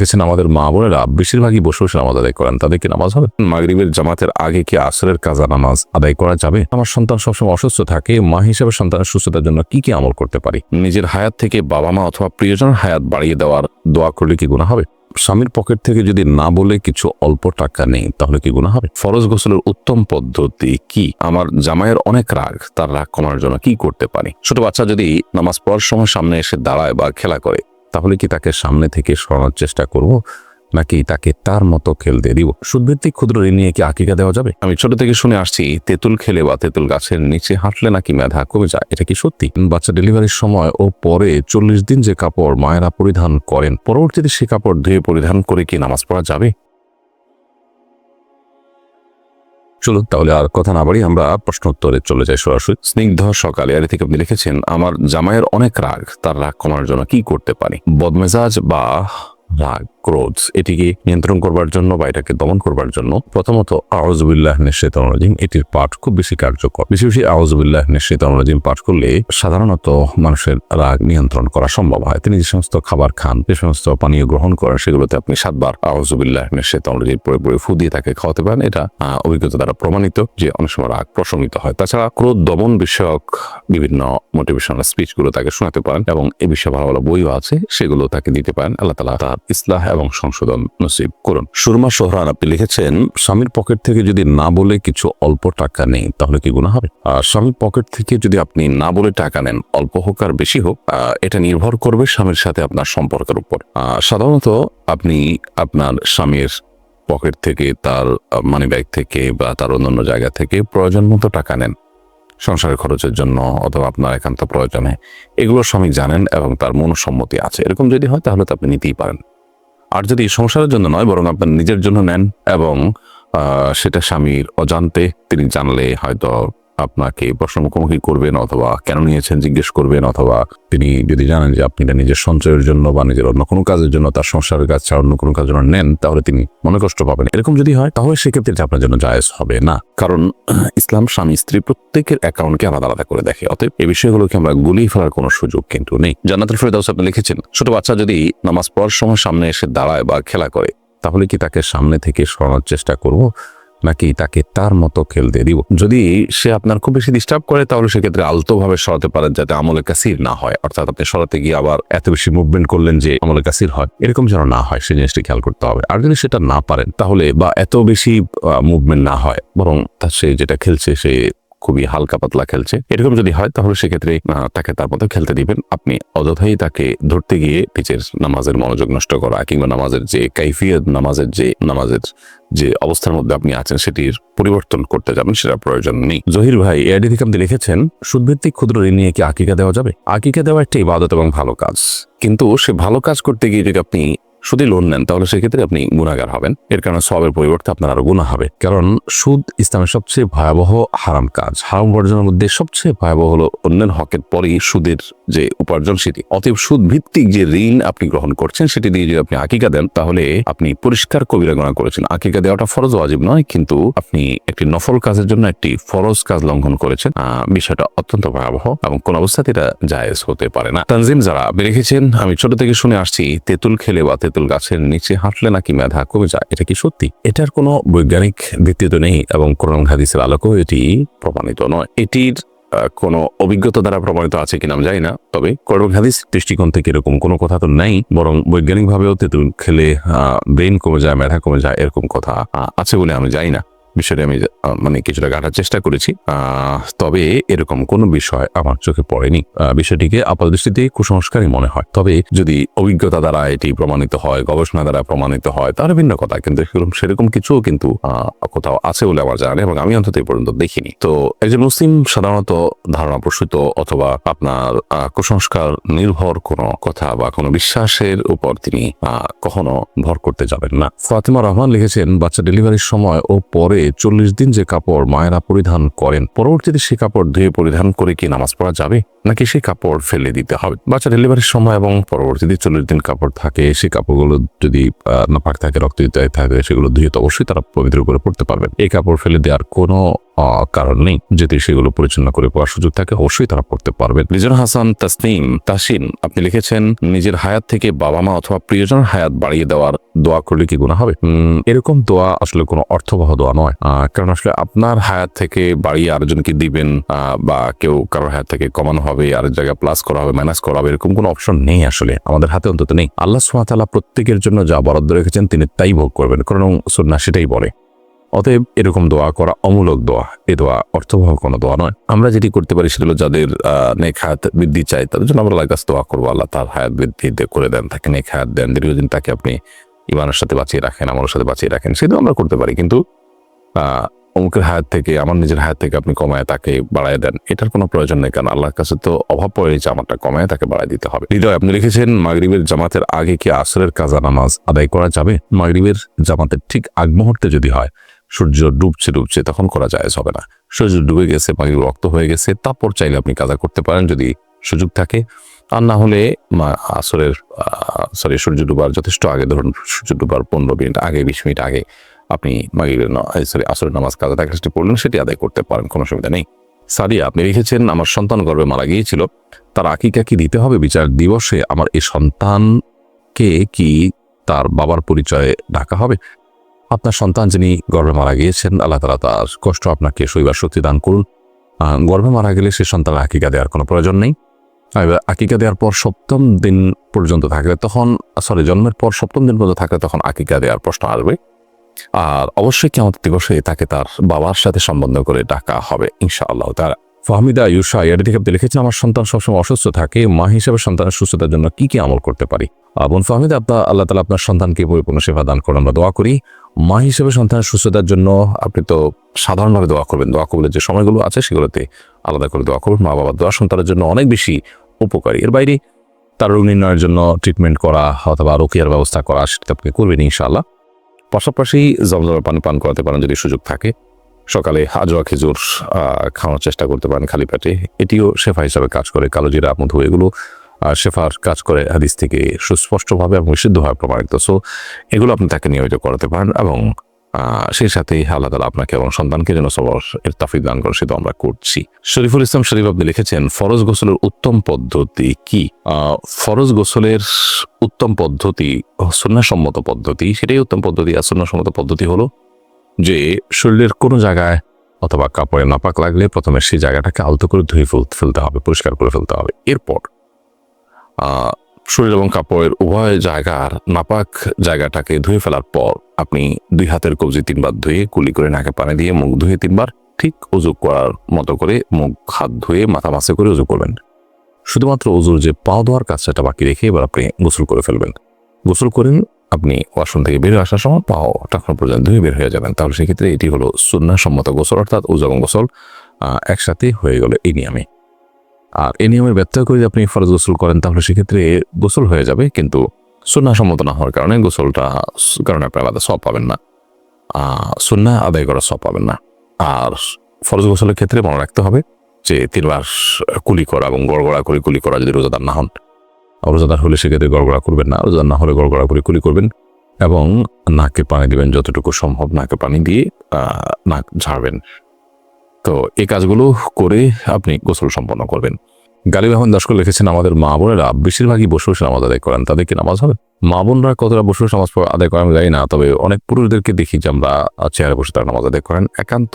দেখছেন আমাদের মা বোনেরা, বেশিরভাগই বসে বসে নামাজ আদায় করেন। তাদের কি নামাজ হবে? মাগরিবের জামাতের আগে কি আসরের কাজা নামাজ আদায় করা যাবে? আমার সন্তান সবসময় অসুস্থ থাকে, মা হিসেবে সন্তানের সুস্থতার জন্য কি কি আমল করতে পারি? নিজের হায়াত থেকে বাবা মা অথবা প্রিয়জনের হায়াত বাড়িয়ে দেওয়ার দোয়া করলে কি গুণা হবে? স্বামীর পকেট থেকে যদি না বলে কিছু অল্প টাকা নেই, তাহলে কি গুণা হবে? ফরজ গোসলের উত্তম পদ্ধতি কি? আমার জামাইয়ের অনেক রাগ, তার রাগ কমানোর জন্য কি করতে পারি? ছোট বাচ্চা যদি নামাজ পড়ার সময় সামনে এসে দাঁড়ায় বা খেলা করে তাহলে কি তাকে সামনে থেকে সরানোর চেষ্টা করব, নাকি তাকে তার মতো খেলতে দিব? সুদভিত্তিক ক্ষুদ্র ঋণ নিয়ে কি আকিকা দেওয়া যাবে? আমি ছোট থেকে শুনে আসছি, তেঁতুল খেলে বা তেঁতুল গাছের নিচে হাঁটলে নাকি মেধা কমে যায়, এটা কি সত্যি? বাচ্চা ডেলিভারির সময় ও পরে চল্লিশ দিন যে কাপড় মায়েরা পরিধান করেন, পরবর্তীতে সে কাপড় ধুয়ে পরিধান করে কি নামাজ পড়া যাবে? চলুন তাহলে আর কথা না বাড়ি আমরা প্রশ্ন উত্তরে চলে যাই সরাসরি। স্নিগ্ধ সকালে আর থেকে আপনি লিখেছেন, আমার জামাইয়ের অনেক রাগ, তার রাগ কমানোর জন্য কি করতে পারি? বদমেজাজ বা রাগ। ক্রোধ, এটিকে নিয়ন্ত্রণ করবার জন্য বা এটাকে দমন করবার জন্য প্রথমত আওয়াজবিল্লাহ নিশ্চিতন রাজিম, এটির পাঠ খুব বেশি কার্যকর। বেশি বেশি আওয়াজবিল্লাহ নিশ্চিতন রাজিম পাঠ করলে সাধারণত মানুষের রাগ নিয়ন্ত্রণ করা সম্ভব হয়। তিনি যে সমস্ত খাবার খান, যে সমস্ত পানীয় গ্রহণ করেন, সেগুলোতে আপনি সাতবার আওয়াজবিল্লাহ নিশ্চিতন রাজিম পরে পরে ফু দিয়ে তাকে খাওয়াতে পারেন। এটা অভিজ্ঞতা দ্বারা প্রমাণিত যে অনেক সময় রাগ প্রশমিত হয়। তাছাড়া ক্রোধ দমন বিষয়ক বিভিন্ন মোটিভেশনাল স্পিচগুলো তাকে শোনাতে পারেন এবং এ বিষয়ে ভালো ভালো বইও আছে, সেগুলো তাকে দিতে পারেন। আল্লাহ তালা তার ইসলাহ এবং সংশোধন নসিব করুন। সুরমা সোহরান, আপনি লিখেছেন, স্বামীর পকেট থেকে যদি না বলে কিছু অল্প টাকা নেই, তাহলে কি গুণা হবে? আর স্বামীর পকেট থেকে যদি আপনি না বলে টাকা নেন, অল্প হোক আর বেশি হোক এটা নির্ভর করবে স্বামীর সাথে আপনার সম্পর্কের উপর। সাধারণত আপনি আপনার স্বামীর পকেট থেকে, তার মানি ব্যাগ থেকে বা তার অন্যান্য জায়গা থেকে প্রয়োজন মতো টাকা নেন। সংসারের খরচের জন্য অথবা আপনার একান্ত প্রয়োজনে। এগুলো স্বামী জানেন এবং তার মনসম্মতি আছে। এরকম যদি হয়, তাহলে তো আপনি নিতেই পারেন। আর যদি সংসারের জন্য নয়, বরং আপনার নিজের জন্য নেন এবং সেটা স্বামীর অজান্তে তিনি জানলে হয়তো আপনাকে প্রশ্ন মুখোমুখি করবেন অথবা কেন নিয়েছেন জিজ্ঞেস করবেন অথবা তিনি যদি জানেন যে আপনি এটা নিজের সঞ্চয়ের জন্য বা নিজের অন্য কোনো কাজের জন্য তার সংসারের কাজ ছাড়া অন্য কোনো কাজের জন্য নেন, তাহলে তিনি মনে কষ্ট পাবেন। এরকম যদি হয়, তাহলে সেক্ষেত্রে এটা আপনার জন্য জায়েজ হবে না। কারণ ইসলাম স্বামী স্ত্রী প্রত্যেকের অ্যাকাউন্টকে আলাদা আলাদা করে দেখে, অতএব এই বিষয়গুলোকে আমরা গুলিয়ে ফেলার কোনো সুযোগ কিন্তু নেই। জান্নাতুল ফেরদাউস আপনি লিখেছেন, ছোট বাচ্চা যদি নামাজ পড়ার সময় সামনে এসে দাঁড়ায় বা খেলা করে, তাহলে কি তাকে সামনে থেকে সরানোর চেষ্টা করব? নাকি তাকে তার মতো খেলতে দিব? যদি সে আপনার খুব বেশি ডিস্টার্ব করে, তাহলে সেক্ষেত্রে আলতোভাবে সরাতে পারেন যাতে আমলে কাসির না হয়। অর্থাৎ আপনি সরাতে গিয়ে আবার এত বেশি মুভমেন্ট করলেন যে আমলে কাসির হয়। এরকম যেন না হয় সেই জিনিসটি খেয়াল করতে হবে। আর যদি সেটা না পারেন, তাহলে বা এত বেশি মুভমেন্ট না হয়, বরং তার সে যেটা খেলছে, সে খুবই হালকা পাতলা খেলছে। এরকম যদি হয়, তাহলে সেক্ষেত্রে তাকে তার মতো খেলতে দিবেন। আপনি অযথাই তাকে ধরতে গিয়ে পিচের নামাজের মনোযোগ নষ্ট করা, কিংবা নামাজের যে কাইফিয়ত, নামাজের যে নামাজের যে অবস্থার মধ্যে আপনি আছেন, সেটির পরিবর্তন করতে যাবেন, সেটা প্রয়োজন নেই। জহির ভাই, এআইডি থেকে আপনি লিখেছেন সুদভিত্তিক ক্ষুদ্র ঋণ নিয়ে কি আকিকা দেওয়া যাবে? আকিকা দেওয়া একটা ইবাদত এবং ভালো কাজ। কিন্তু সে ভালো কাজ করতে গিয়ে যদি আপনি সুদে লোন নেন, তাহলে সেক্ষেত্রে আপনি গুণাগার হবেন। এর কারণে সবের পরিবর্তে আপনার আরও গুণা হবে। কারণ সুদ ইসলামের সবচেয়ে ভয়াবহ হারাম কাজ। হারাম উপার্জনের মধ্যে সবচেয়ে ভয়াবহ হলো অন্যের হকের পরেই সুদের যে উপার্জন সেটি। অতএব সুদ ভিত্তিক যে ঋণ আপনি গ্রহণ করছেন, সেটি দিয়ে যদি আপনি আকিকা দেন, তাহলে আপনি পরিষ্কার কবিরা গুণা করেছেন। আকিকা দেওয়াটা ফরজ ওয়াজিব নয়, কিন্তু আপনি একটি নফল কাজের জন্য একটি ফরজ কাজ লঙ্ঘন করেছেন। বিষয়টা অত্যন্ত ভয়াবহ এবং কোন অবস্থাতে এটা জায়েজ হতে পারে না। তানজিম যারা রেখেছেন আমি ছোট থেকে শুনে আসছি, তেঁতুল খেলে বা তেঁতুল গাছের নিচে হাঁটলে নাকি মেধা কমে যায়? এটা কি সত্যি? এটার কোনো বৈজ্ঞানিক ভিত্তি তো নেই এবং কোরআন হাদিসের আলোকেও এটি প্রমাণিত নয়। এটির কোন অভিজ্ঞতা দ্বারা প্রমাণিত আছে কিনা আমি জানি না, তবে কোরআন হাদিস দৃষ্টিকোণ থেকে এরকম কোনো কথা তো নেই, বরং বৈজ্ঞানিকভাবেও তেঁতুল খেলে ব্রেন কমে যায়, মেধা কমে যায়, এরকম কথা আছে বলে আমি জানি না। বিষয়টা আমি মানে কিছুটা গাঁটার চেষ্টা করেছি। তবে এরকম কোনো বিষয় আমার চোখে পড়েনি। বিষয়টিকে আপাত দৃষ্টিতে কুসংস্কারই মনে হয়। তবে যদি অভিজ্ঞতা দ্বারা এটি প্রমাণিত হয়, গবেষণা দ্বারা প্রমাণিত হয় তাহলে ভিন্ন কথা। কিন্তু সেরকম সেরকম কিছুও কিন্তু কোথাও আছে বলে আমার জানা এবং আমি অন্তত এই পর্যন্ত দেখিনি। তো একজন মুসলিম সাধারণত ধারণা প্রসূত অথবা আপনার কুসংস্কার নির্ভর কোনো কথা বা কোনো বিশ্বাসের উপর তিনি কখনো ভর করতে যাবেন না। ফাতিমা রহমান লিখেছেন, বাচ্চা ডেলিভারির সময় ও পরে চল্লিশ দিন যে কাপড় মায়েরা পরিধান করেন, পরবর্তীতে সে কাপড় ধুয়ে পরিধান করে কি নামাজ পড়া যাবে? নাকি সেই কাপড় ফেলে দিতে হবে? বাচ্চা ডেলিভারির সময় এবং পরবর্তীতে চল্লিশ দিন কাপড় থাকে সেই কাপড়গুলো যদি না পাক থাকে, রক্ত থাকে, সেগুলো ধুয়ে তো অবশ্যই তারা পবিত্র করে পড়তে পারবেন। এই কাপড় ফেলে দেওয়ার কোনো কারণ নেই। যদি সেগুলো পরিচালনা করে পড়ার সুযোগ থাকে, অবশ্যই তারা পড়তে পারবেন লিজন হাসান তাসনিম তাসিন আপনি লিখেছেন, নিজের হায়াত থেকে বাবা মা অথবা প্রিয়জনের হায়াত বাড়িয়ে দেওয়ার দোয়া করলে কি গুণা হবে? এরকম দোয়া আসলে কোনো অর্থবহ দোয়া নয়। কারণ আসলে আপনার হায়াত থেকে বাড়িয়ে আরেকজনকে দিবেন বা কেউ কারোর হায়াত থেকে কমানো হবে, আরেক জায়গায় প্লাস করা হবে মাইনাস করা হবে, এরকম কোনো অপশন নেই আসলে। আমাদের হাতে অন্তত নেই। আল্লাহ সুমাতাল্লাহ প্রত্যেকের জন্য যা বরাদ্দ রেখেছেন, তিনি তাই ভোগ করবেন। কারণ সুন্না সেটাই বলে। অতএব এরকম দোয়া করা অমূলক দোয়া। এ দোয়া অর্থবহ কোনো দোয়া নয়। আমরা যেটি করতে পারি সেটা হলো যাদের হায়াত বৃদ্ধি চাই তাদের জন্য আমরা কাছে দোয়া করব। আল্লাহ তার হায়াত বৃদ্ধি করে দেন, তাকে হায়াত দেন। দীর্ঘদিন তাকে আপনি ইমানের সাথে বাঁচিয়ে রাখেন আমার সাথে বাঁচিয়ে রাখেন, সেটাও আমরা করতে পারি। কিন্তু অমুকের হায়াত থেকে, আমার নিজের হায়াত থেকে আপনি কমায় তাকে বাড়ায় দেন, এটার কোনো প্রয়োজন নেই। কারণ আল্লাহর কাছে তো অভাব পড়ে, যে আমারটা কমায় তাকে বাড়ায় দিতে হবে। হৃদয়, আপনি লিখেছেন, মাগরিবের জামাতের আগে কি আসরের কাজা নামাজ আদায় করা যাবে? মাগরিবের জামাতের ঠিক আগ মুহূর্তে যদি হয় সূর্য ডুবছে ডুবছে, তখন করা যায় হবে না। সূর্য ডুবে গেছে পাখি রক্ত হয়ে গেছে, তারপর চাইলে আপনি কাজা করতে পারেন যদি সুযোগ থাকে। আর না হলে আসরের সরি সূর্য ডুবার যথেষ্ট আগে, ধরুন সূর্য ডুবার পনেরো মিনিট আগে, বিশ মিনিট আগে আপনি মাগরিবের সরি আসরের নামাজ কাজা তার সেটি পড়লেন সেটি আদায় করতে পারেন, কোনো সুবিধা নেই। সাদিয়া, আপনি লিখেছেন, আমার সন্তান গর্বে মারা গিয়েছিল। তার আকিকা কি দিতে হবে? বিচার দিবসে আমার এই সন্তানকে কি তার বাবার পরিচয়ে ডাকা হবে? আপনার সন্তান যিনি গর্ভে মারা গিয়েছেন, আল্লাহ তালা তার কষ্ট আপনাকে শৈবার শক্তি দান করুন। গর্ভে মারা গেলে সে সন্তান আকিকা দেওয়ার কোনো প্রয়োজন নেই। এবার আকিকা দেওয়ার পর সপ্তম দিন পর্যন্ত থাকলে তখন সরি জন্মের পর সপ্তম দিন পর্যন্ত থাকলে তখন আকিকা দেওয়ার প্রশ্ন আসবে। আর অবশ্যই কেমন দিবসে তাকে তার বাবার সাথে সম্বন্ধ করে ডাকা হবে, ইনশাআল্লাহ তার ফাহমিদা ইউসা ইয়ারি থেকে আপনি লিখেছেন আমার সন্তান সবসময় অসুস্থ থাকে মা হিসেবে সন্তানের সুস্থতার জন্য কি কি আমল করতে পারি? আহ, বোন ফাহমিদা আপনার আল্লাহ তালা আপনার সন্তানকে পরিপূর্ণ সেবা দান করুন আমরা দোয়া করি। মা হিসেবে সন্তানের সুস্থতার জন্য আপনি তো সাধারণভাবে দোয়া করবেন। দোয়া কবুলের যে সময়গুলো আছে সেগুলোতে আলাদা করে দোয়া করবেন মা বাবার দোয়া সন্তানের জন্য অনেক বেশি উপকারী। এর বাইরে তার রোগ নির্ণয়ের জন্য ট্রিটমেন্ট করা অথবা রোকিয়ার ব্যবস্থা করা সেটা আপনি করবেন ইনশাআল্লাহ। পাশাপাশি জমজমের পানি পান করাতে পারেন যদি সুযোগ থাকে। সকালে হাজোয়া খেজুর আহ, খাওয়ানোর চেষ্টা করতে পারেন খালি পেটে। এটিও শেফা হিসাবে কাজ করে। কালো জিরা মধু এগুলো শেফার কাজ করে হাদিস থেকে সুস্পষ্টভাবে এবং সিদ্ধভাবে প্রমাণিত। সো এগুলো আপনি তাকে নিয়মিত করাতে পারেন এবং সেই সাথে আল্লাহ তালা আপনাকে এবং সন্তানকে যেন সবার এর তাফিক দান করেন সেটা আমরা করছি। শরীফুল ইসলাম শরীফ আপনি লিখেছেন ফরজ গোসলের উত্তম পদ্ধতি কি? ফরজ গোসলের উত্তম পদ্ধতি সন্ন্যাসম্মত পদ্ধতি সেটাই উত্তম পদ্ধতি আর সন্ন্যাসম্মত পদ্ধতি হলো যে শরীরের কোনো জায়গায় অথবা কাপড়ে নাপাক লাগলে প্রথমে সেই জায়গাটাকে আলতো করে ধুয়ে ফেল- ফেলতে হবে, পরিষ্কার করে ফেলতে হবে। এরপর শরীর এবং কাপড়ের উভয় জায়গার নাপাক জায়গাটাকে ধুয়ে ফেলার পর আপনি দুই হাতের কবজি তিনবার ধুয়ে কুলি করে নাকে পানি দিয়ে মুখ ধুয়ে তিনবার ঠিক উজু করার মতো করে মুখ, হাত ধুয়ে মাথা মাসে করে উজু করবেন। শুধুমাত্র উজুর যে পাও ধোয়ার কাজটা বাকি রেখে এবার আপনি গোসল করে ফেলবেন। গোসল করেন আপনি ওয়াশরুম থেকে বের আসার সময় পাও টাকার পর্যন্ত ধুয়ে বের হয়ে যাবেন। তাহলে সেক্ষেত্রে এটি হলো সুন্নাসম্মত গোসল, অর্থাৎ উজু এবং গোসল একসাথে হয়ে গেল এই নিয়মে। আর এই নিয়মের ব্যত্যয় করে যদি আপনি ফরজ গোসল করেন, তাহলে সেক্ষেত্রে গোসল হয়ে যাবে, কিন্তু সুন্নাসম্মত না হওয়ার কারণে গোসলটা কারণে আপনি আলাদা সব পাবেন না। সুন্না আদায় করা সব পাবেন না। আর ফরজ গোসলের ক্ষেত্রে মনে রাখতে হবে যে তিনবার কুলি করা এবং গড়গড়া করে কুলি করা যদি রোজাদার না হন রোজাদার হলে সেক্ষেত্রে গড়গড়া করবেন না রোজাদার না হলে গড়গড়া করে কুলি করবেন এবং নাকে পানি দিবেন যতটুকু সম্ভব, নাকে পানি দিয়ে নাক ঝাড়বেন। তো এই কাজগুলো করে আপনি গোসল সম্পন্ন করবেন। গালিব আহমদ দাসকর লিখেছেন, আমাদের মা বোনেরা বেশিরভাগই বসে বসে নামাজ আদায় করেন। তাদের কি নামাজ হবে? মা বোনরা কতটা বসে বসে নামাজ আদায় করেন জানি না, তবে অনেক পুরুষদেরকে দেখি যে আমরা চেয়ারে বসে তারা নামাজ আদায় করেন। একান্ত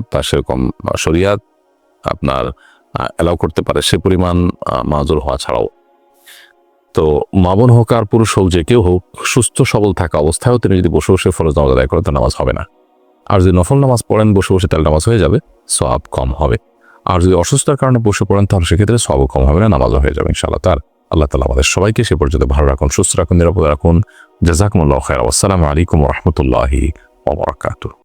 আপনার সেরকম শরিয়াত আপনার অ্যালাউ করতে পারে। সে পরিমাণ মাজুর হওয়া ছাড়াও। তো মা বোন হোক আর পুরুষ হোক, যে কেউ হোক, সুস্থ সবল থাকা অবস্থায়ও তিনি যদি বসে বসে ফরজ নামাজ আদায় করেন, তো নামাজ হবে না। আর যদি নফল নামাজ পড়েন, বসে বসে তাহলে নামাজ হয়ে যাবে সব কম হবে। আর যদি অসুস্থতার কারণে বসে পড়েন, তাহলে সেক্ষেত্রে সবও কম হবে না, নামাজও হয়ে যাবে ইনশাআল্লাহ। তার আল্লাহ তালা আমাদের সবাইকে সে পর্যন্ত ভালো রাখুন, সুস্থ রাখুন, নিরাপদ রাখুন। জাজাকুমুল্লাহ খায় আসসালামু আলাইকুম রহমতুল্লাহি ওবরাকাতুহ